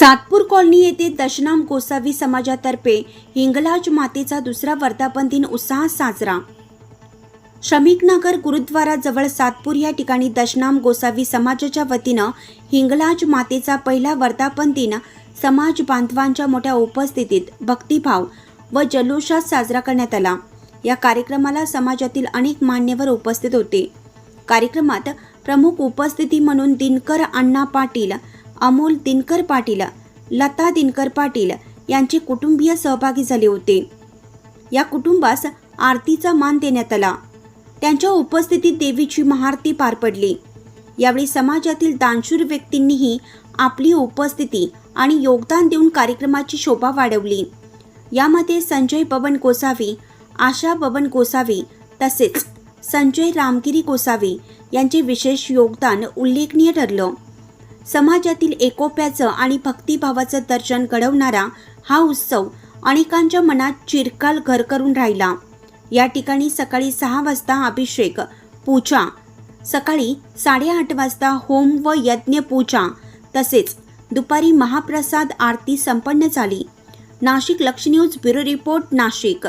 Satpur colony येथे दशनाम गोसावी समाजातर्फे हिंगलाज मातेचा दुसरा वर्धापन दिन उत्साहात साजरा. श्रमिकनगर गुरुद्वाराजवळ सातपूर या ठिकाणी दशनाम गोसावी समाजाच्या वतीनं हिंगलाज मातेचा पहिला वर्धापन दिन समाज बांधवांच्या मोठ्या उपस्थितीत भक्तिभाव व जल्लोषात साजरा करण्यात आला. या कार्यक्रमाला समाजातील अनेक मान्यवर उपस्थित होते. कार्यक्रमात प्रमुख उपस्थिती म्हणून दिनकर अण्णा पाटील अमोल दिनकर पाटील लता दिनकर पाटील यांचे कुटुंबीय सहभागी झाले होते. या कुटुंबास आरतीचा मान देण्यात आला. त्यांच्या उपस्थितीत देवीची महाआरती पार पडली. यावेळी समाजातील दानशूर व्यक्तींनीही आपली उपस्थिती आणि योगदान देऊन कार्यक्रमाची शोभा वाढवली. यामध्ये संजय बबन गोसावी आशा बबन गोसावी तसेच संजय रामगिरी गोसावी यांचे विशेष योगदान उल्लेखनीय ठरलं. समाजातील एकोप्याचं आणि भक्तिभावाचं दर्शन घडवणारा हा उत्सव अनेकांच्या मनात चिरकाल घर करून राहिला. या ठिकाणी सकाळी सहा वाजता अभिषेक पूजा. सकाळी साडेआठ वाजता होम व यज्ञ पूजा. तसेच दुपारी महाप्रसाद आरती संपन्न झाली. नाशिक लक्ष न्यूज ब्युरो रिपोर्ट नाशिक.